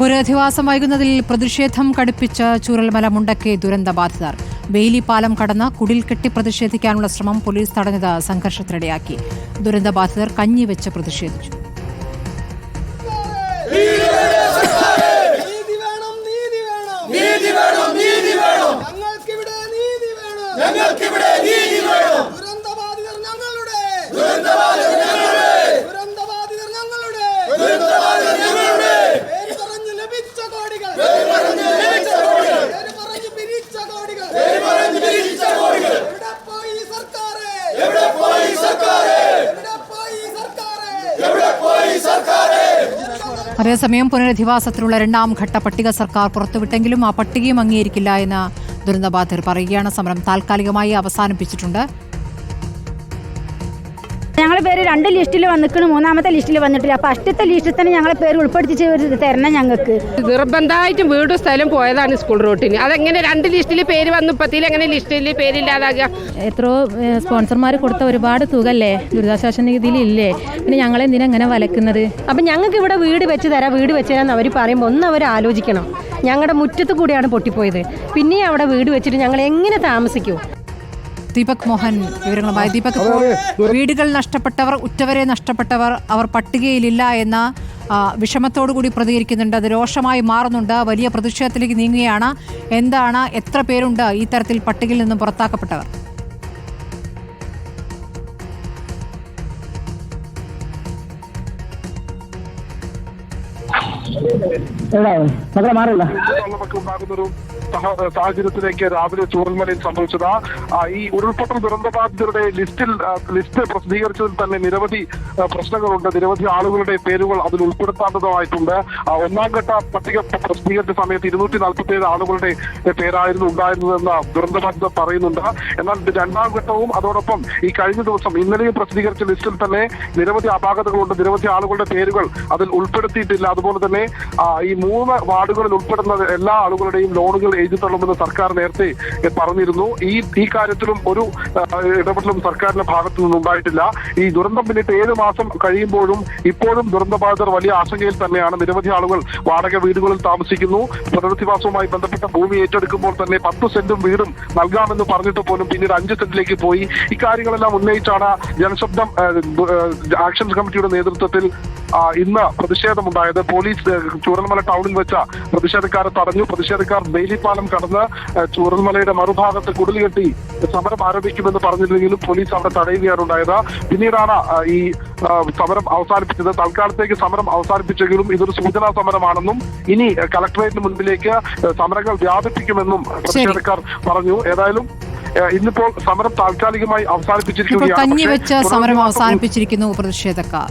പുനരധിവാസം വൈകുന്നതിൽ പ്രതിഷേധം കടുപ്പിച്ച ചൂരൽമല മുണ്ടക്കെ ദുരന്തബാധിതർ ബെയിലി പാലം കടന്ന് കുടിൽ കെട്ടി പ്രതിഷേധിക്കാനുള്ള ശ്രമം പോലീസ് തടഞ്ഞത് സംഘർഷത്തിനിടയാക്കി. ദുരന്തബാധിതർ കഞ്ഞിവെച്ച് പ്രതിഷേധിച്ചു. നീതി വേണം നീതി വേണം. നീതി വേണം നീതി വേണം. ഞങ്ങൾക്കിവിടെ നീതി വേണം. ദുരന്തബാധിതർ ഞങ്ങളുടെ ദുരന്തബാധിതർ ഞങ്ങളുടെ ദുരന്തബാധിതർ ഞങ്ങളുടെ പേര് പറഞ്ഞു ലഭിച്ച കോടികൾ പേര് പറഞ്ഞു ലഭിച്ച കോടികൾ പേര് പറഞ്ഞു പിരിച്ച കോടികൾ പേര് പറഞ്ഞു പിരിച്ച കോടികൾ എവിടെ പോയി സർക്കാരെ എവിടെ പോയി സർക്കാരെ? എവിടെ പോയി സർക്കാരെ? അതേസമയം പുനരധിവാസത്തിനുള്ള രണ്ടാം ഘട്ട പട്ടിക സർക്കാർ പുറത്തുവിട്ടെങ്കിലും ആ പട്ടികയും അംഗീകരിക്കില്ല എന്ന് ദുരന്തബാധിതർ പറയുകയാണ്. സമരം താൽക്കാലികമായി അവസാനിപ്പിച്ചിട്ടുണ്ട്. ഞങ്ങളെ പേര് രണ്ട് ലിസ്റ്റിൽ വന്നിക്കണ് മൂന്നാമത്തെ ലിസ്റ്റിൽ വന്നിട്ടില്ല. അപ്പൊ ഫസ്റ്റത്തെ ലിസ്റ്റിൽ തന്നെ ഞങ്ങളെ പേര് ഉൾപ്പെടുത്തിച്ച് തരണം ഞങ്ങൾക്ക്. നിർബന്ധമായിട്ടും വീടും സ്ഥലം പോയതാണ് സ്കൂൾ റൂട്ടിന് അതെങ്ങനെ രണ്ട് ലിസ്റ്റിൽ പേര് വന്നു ഇപ്പത്തിൽ എങ്ങനെ ലിസ്റ്റിൽ പേരില്ലാതാകുക എത്രയോ സ്പോൺസർമാർ കൊടുത്ത ഒരുപാട് തുക അല്ലേ ദുരിതാശ്വാസ നിധിയിൽ ഇല്ലേ പിന്നെ ഞങ്ങളെ എന്തിനാ അങ്ങനെ വലക്കുന്നത്? അപ്പൊ ഞങ്ങൾക്ക് ഇവിടെ വീട് വെച്ച് തരാം വീട് വെച്ച് തരാമെന്ന് അവർ പറയുമ്പോൾ ഒന്ന് അവർ ആലോചിക്കണം. ഞങ്ങളുടെ മുറ്റത്ത് കൂടിയാണ് പൊട്ടിപ്പോയത്. പിന്നെയും അവിടെ വീട് വെച്ചിട്ട് ഞങ്ങൾ എങ്ങനെ താമസിക്കും? ദീപക് മോഹൻ വിവരങ്ങളുമായി ദീപക് വീടുകൾ നഷ്ടപ്പെട്ടവർ ഉറ്റവരെ നഷ്ടപ്പെട്ടവർ അവർ പട്ടികയിലില്ല എന്ന വിഷമത്തോടു കൂടി പ്രതികരിക്കുന്നുണ്ട്. അത് രോഷമായി മാറുന്നുണ്ട്. വലിയ പ്രതിഷേധത്തിലേക്ക് നീങ്ങുകയാണ്. എന്താണ് എത്ര പേരുണ്ട് ഈ തരത്തിൽ പട്ടികയിൽ നിന്നും പുറത്താക്കപ്പെട്ടവർ? ഉണ്ടാകുന്നൊരു സഹ- സാഹചര്യത്തിലേക്ക് രാവിലെ ചൂരൽമലയിൽ സംഭവിച്ചത്. ഈ ഉരുൾപൊട്ടൽ ദുരന്തബാധിതരുടെ ലിസ്റ്റിൽ ലിസ്റ്റ് പ്രസിദ്ധീകരിച്ചതിൽ തന്നെ നിരവധി പ്രശ്നങ്ങളുണ്ട്. നിരവധി ആളുകളുടെ പേരുകൾ അതിൽ ഉൾപ്പെടുത്താത്തതായിട്ടുണ്ട് ആ, ഒന്നാം ഘട്ട പട്ടിക പ്രസിദ്ധീകരിച്ച സമയത്ത് ഇരുന്നൂറ്റി നാൽപ്പത്തി ഏഴ് ആളുകളുടെ പേരായിരുന്നു ഉണ്ടായിരുന്നതെന്ന് ദുരന്തബാധിതർ പറയുന്നുണ്ട്. എന്നാൽ രണ്ടാം ഘട്ടവും അതോടൊപ്പം ഈ കഴിഞ്ഞ ദിവസം ഇന്നലെയും പ്രസിദ്ധീകരിച്ച ലിസ്റ്റിൽ തന്നെ നിരവധി അപാകതകളുണ്ട്. നിരവധി ആളുകളുടെ പേരുകൾ അതിൽ ഉൾപ്പെടുത്തിയിട്ടില്ല. അതുപോലെ തന്നെ ഈ മൂന്ന് വാർഡുകളിൽ ഉൾപ്പെടുന്ന എല്ലാ ആളുകളുടെയും ലോണുകൾ എഴുതി തള്ളുമെന്ന് സർക്കാർ നേരത്തെ പറഞ്ഞിരുന്നു. ഈ ഈ കാര്യത്തിലും ഒരു ഇടപെടലും സർക്കാരിന്റെ ഭാഗത്തു നിന്നുണ്ടായിട്ടില്ല. ഈ ദുരന്തം പിന്നിട്ട് ഏഴ് മാസം കഴിയുമ്പോഴും ഇപ്പോഴും ദുരന്തബാധിതർ വലിയ ആശങ്കയിൽ തന്നെയാണ്. നിരവധി ആളുകൾ വാടക വീടുകളിൽ താമസിക്കുന്നു. പുനരധിവാസവുമായി ബന്ധപ്പെട്ട ഭൂമി ഏറ്റെടുക്കുമ്പോൾ തന്നെ പത്ത് സെന്റും വീടും നൽകാമെന്ന് പറഞ്ഞിട്ട് പോലും പിന്നീട് അഞ്ച് സെന്റിലേക്ക് പോയി. ഇക്കാര്യങ്ങളെല്ലാം ഉന്നയിച്ചാണ് ജനശബ്ദം ആക്ഷൻ കമ്മിറ്റിയുടെ നേതൃത്വത്തിൽ ഇന്ന് പ്രതിഷേധമുണ്ടായത് പോലീസ് ചൂരൽമല ടൗണിൽ വെച്ച പ്രതിഷേധക്കാരെ തടഞ്ഞു. പ്രതിഷേധക്കാർ ബേലിപ്പാലം കടന്ന് ചൂരൽമലയുടെ മറുഭാഗത്ത് കുടലുകെട്ടി സമരം ആരംഭിക്കുമെന്ന് പറഞ്ഞിരുന്നെങ്കിലും പോലീസ് അവിടെ തടയുകയാണ് ഉണ്ടായത്. പിന്നീടാണ് ഈ സമരം അവസാനിപ്പിച്ചത്. തൽക്കാലത്തേക്ക് സമരം അവസാനിപ്പിച്ചെങ്കിലും ഇതൊരു സൂചനാ സമരമാണെന്നും ഇനി കലക്ടറേറ്റിന് കളക്ടറേറ്റിന് മുൻപിലേക്ക് സമരങ്ങൾ വ്യാപിപ്പിക്കുമെന്നും പ്രതിഷേധക്കാർ പറഞ്ഞു. ഏതായാലും ഇന്നിപ്പോൾ സമരം താൽക്കാലികമായി അവസാനിപ്പിച്ചിരിക്കുകയാണ്. കഞ്ഞി വെച്ച് സമരം അവസാനിപ്പിച്ചിരിക്കുന്നു പ്രതിഷേധക്കാർ.